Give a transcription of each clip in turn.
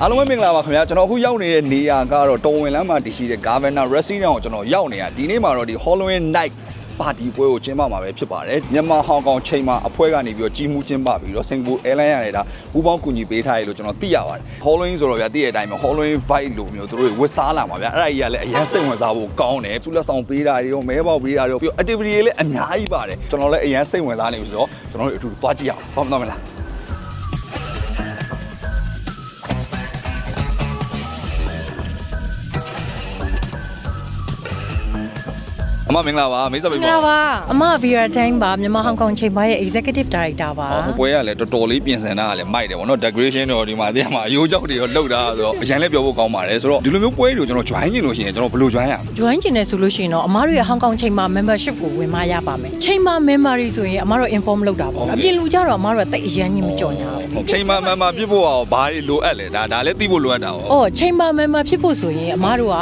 အားလုံးပဲမင်္ဂလာပါခင်ဗျာကျွန်တော်အခုရောက်နေတဲ့နေရာကတော့တော်ဝင်လမ်းမှာတည်ရှိတဲ့ Governor Resident ကိုကျွန်တော်ရောက်နေတာဒီနေ့မှာတော့ဒီ Halloween Night ပါတီပွဲကိုကျင်းပမှာပဲဖြစ်ပါတယ်မြန်မာဟောင်ကောင်ချိန်မှာအဖွဲ့ကနေပြီးတော့ကြီးမှုကျင်းပပြီးတော့စင်ကာပူ airline ရနေတာပူးပေါင်းကူညီပေးထားရလို့ကျွန်တော်သိရပါတယ် Halloween ဆိုတော့ဗျာသိတဲ့အတိုင်းပဲ Halloween vibe လို့မျိုးတို့ဝတ်စားလာမှာဗျာအဲ့ဒါကြီးကလည်းအရင်စိတ်ဝင်စားဖို့ကောင်းတယ်သူလက်ဆောင်ပေးတာတွေရောမဲပေါက်ပေးတာတွေရောပြီးတော့ activity တွေလည်းအများကြီးပါတယ်ကျွန်တော်လည်းအရင်စိတ်ဝင်စားနေပြီဆိုတော့ကျွန်တော်တို့အတူတူသွားကြည့်ရအောင်ဟုတ်မလား မမင်္ဂလာပါမိတ်ဆက်ပေးမင်္ဂပါလာပါအမ Vera Tang ပါမြန်မာဟောင်ကောင်ချိန်ပါရဲ့ Executive Director ပါဟိုပွဲကလည်းတော်တော်လေးပြင်ဆင်တာကလည်းမိုက်တယ်ဗောနော် decoration တွေဒီမှာတရားမှာအယိုးကြောက်တွေရောလှုပ်တာဆိုတော့အရင်လည်းပြောဖို့ကောင်းပါတယ်ဆိုတော့ဒီလိုမျိုးပွဲတွေကိုကျွန်တော် join ချင်လို့ရှိရင်ကျွန်တော်ဘယ်လို join ရမလဲ join ချင်တယ်ဆိုလို့ရှိရင်တော့အမတို့ရဲ့ဟောင်ကောင်ချိန်ပါ membership ကိုဝင်မရပါမယ်ချိန်ပါ member တွေဆိုရင်အမတို့ inform လုပ်တာပေါ့နော်အပြင်လူကြတော့အမတို့ကတိတ်အရန်ကြီးမကြော်ညာဘူးချိန်မှန်မှန်မှဖြစ်ဖို့ကဘာတွေလိုအပ်လဲဒါဒါလည်းသိဖို့လိုအပ်တာဗောအော်ချိန်ပါ member ဖြစ်ဖို့ဆိုရင်အမတို့က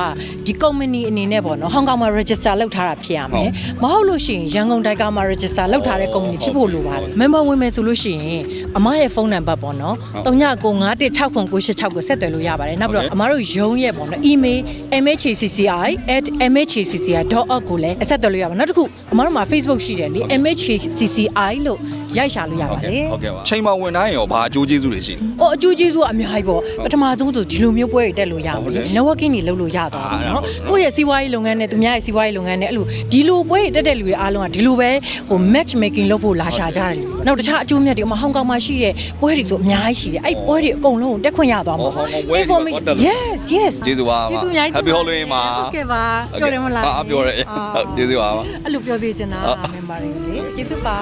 ဒီ company အနေနဲ့ပေါ့နော်ဟောင်ကောင်မှာ register လုပ်ထားတာဖြစ်ရမယ်မဟုတ်လို့ရှိရင်ရန်ကုန်တိုင်းကမှာ register လုပ်ထားတဲ့ company ဖြစ်ဖို့လိုပါတယ် member ဝင်မယ်ဆိုလို့ရှိရင်အမရဲ့ဖုန်းနံပါတ်ပေါ့နော်3995166986ကိုဆက်သွယ်လို့ရပါတယ်နောက်ပြီးတော့အမတို့ရုံးရဲ့ပေါ့နော် email mhcci@mhcci.org ကိုလည်းအဆက်သွယ်လို့ရပါတယ်နောက်တစ်ခုအမတို့မှာ Facebook ရှိတယ်လေ mhcci လို့ရိုက်ရှာလို့ရပါတယ်ဟုတ်ကဲ့ပါချိန်မှဝင်တိုင်းရောဘာအကျိုးကျေးဇူးတွေရှိလဲ။အော်အကျိုးကျေးဇူးကအများကြီးပေါ့။ပထမဆုံးဆိုဒီလိုမျိုးပွဲတွေတက်လို့ရဟုတ်ပြီတယ်။ networking တွေလုပ်လို့ရသွားပြီအာနော်ဟုတ်တယ်။ကိုယ့်ရဲ့စီးပွားရေးလုပ်ငန်းနဲ့သူများရဲ့စီးပွားရေးလုပ်ငန်းနဲ့အဲ့လိုဒီလိုပွဲတွေတက်တဲ့လူတွေအားလုံးကဒီလိုပဲဟို match making လုပ်ဖို့လာရှာကြတယ်။နောက်တခြားအကျိုးမြတ်တွေအမဟောင်ကောင်မှာရှိတဲ့ပွဲတွေဆိုအများကြီးရှိတယ်။အဲ့ပွဲတွေအကုန်လုံးကိုတက်ခွင့်ရသွားမှာဟောဟောဟောပွဲတွေမှာသွားတက်လို့ Yes yes ကျေးဇူးပါကျေးဇူးအများကြီး Happy Halloween ပါဟုတ်ကဲ့ပါပြောတယ်မလားအာပြောတယ်ဟုတ်ကျေးဇူးပါပါအဲ့လိုပြောသေးချင်တာဟုတ် member တွေလေကျေးဇူးပါ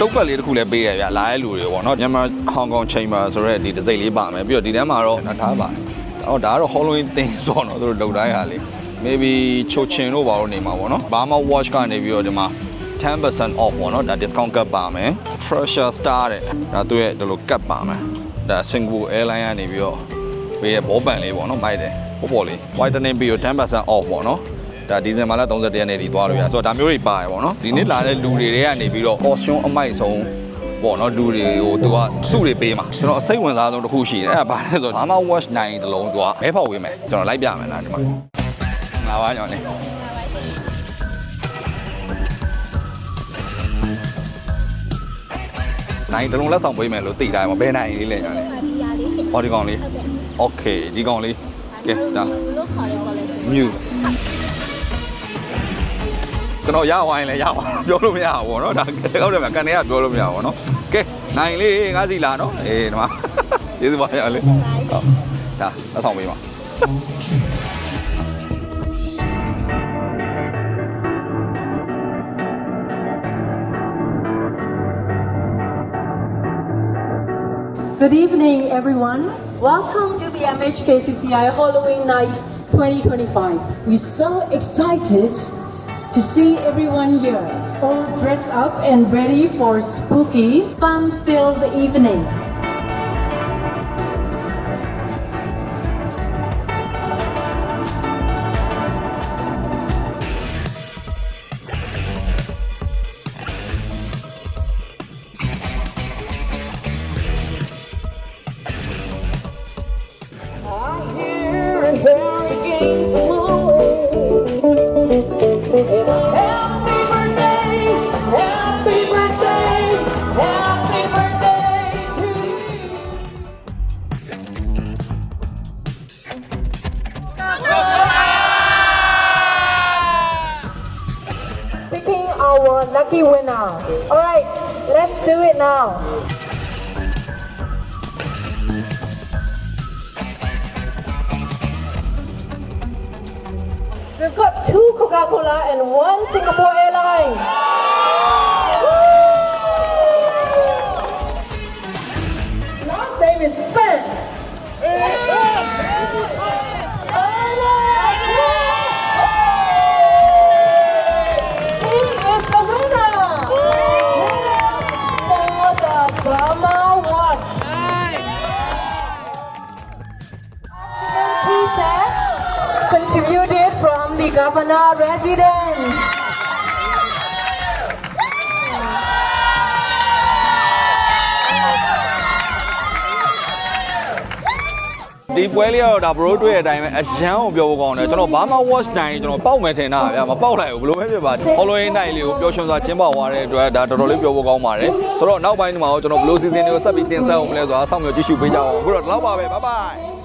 တုတ်ပတ်လေးတစ်ခုလည်းပေးရဗျာလာတဲ့လူတွေပေါ့နော်မြန်မာဟောင်ကောင်ချိန်မှာဆိုတော့ဒီတစ်စိတ်လေးပါမယ်ပြီးတော့ဒီထဲမှာတော့ထားပါအော်ဒါကတော့ Halloween သင်ဆိုတော့သူတို့လုပ်တိုင်းဟာလေ maybe ချိုချင်တို့ဘာလို့နေမှာပေါ့နော် Burma Watch ကနေပြီးတော့ဒီမှာ10% off ပေါ့နော်ဒါ discount ကပ်ပါမယ် Treasure Star တဲ့ဒါသူ့ရဲ့ဒီလိုကပ်ပါမယ်ဒါ Singapore Airline ကနေပြီးတော့ပေးတဲ့ဘောပန်လေးပေါ့နော်မိုက်တယ်ဘောပေါ်လေး whitening ပြီးတော့10% off ပေါ့နော် ဒါဒီဇင်ဘာလ31ရက်နေ့ဒီသွားလို့ရဆိုတော့ဒါမျိုးတွေပါတယ်ပေါ့နော်ဒီနေ့လာတဲ့လူတွေတွေကနေပြီးတော့ costume အမိုက်ဆုံးပေါ့နော်လူတွေကိုသူကစုတွေပေးမှာကျွန်တော်အစိတ်ဝင်စားဆုံးတစ်ခုရှိတယ်အဲ့ဒါဘာလဲဆိုတော့ Mama Watch 9တလုံးသူကမဲဖောက်ဝေးမယ်ကျွန်တော်လိုက်ပြမယ်လားဒီမှာငါပါညောင်းလေးနိုင်တလုံးလက်ဆောင်ပေးမယ်လို့သိတိုင်းမှာဘယ်နိုင်လေးလဲညောင်းလေးဒီရလေးရှင်ဟောဒီကောင်လေးဟုတ်ကဲ့ Okay ဒီကောင်လေးကဲဒါလို့ခေါ်တဲ့ collection new ကျွန်တော်ရဝိုင်းလဲရပါပြောလို့မရဘူးဗောနော်ဒါဟုတ်တယ်မကန်နေကပြောလို့မရဘူးဗောနော်ကဲနိုင်လေးငါးစီလာနော်အေးဒီမှာကျေးဇူးပါရလေးဟုတ်ဒါလက်ဆောင်ပေးပါ Good evening, everyone. Welcome to the MHKCCI Halloween Night 2025. We're so excited to see everyone here, all dressed up and ready for spooky, fun-filled evening. Our lucky winner. All right, let's do it now. We've got two Coca-Cola and one Singapore Airlines. Last Governor Residence. ။ဒီပွဲလေးကတော့ဒါဘရိုးတွေ့တဲ့အတိုင်းပဲအရန်အောင်ပြောဖို့ကောင်းတယ်ကျွန်တော်ဘာမှ watch နိုင်ကျွန်တော်ပေါက်မယ်ထင်တာဗျာမပေါက်လိုက်ဘူးဘယ်လိုပဲဖြစ်ပါ following night လေးကိုပျော်ရွှင်စွာကျင်းပသွားတဲ့အတွက်ဒါတော်တော်လေးပြောဖို့ကောင်းပါတယ်ဆိုတော့နောက်ပိုင်းဒီမှာတော့ကျွန်တော်ဘလို season တွေကိုဆက်ပြီးတင်ဆက်အောင်မလဲဆိုတာစောင့်မျှော်ကြည့်ရှုပေးကြအောင်အခုတော့ဒီလောက်ပါပဲ bye bye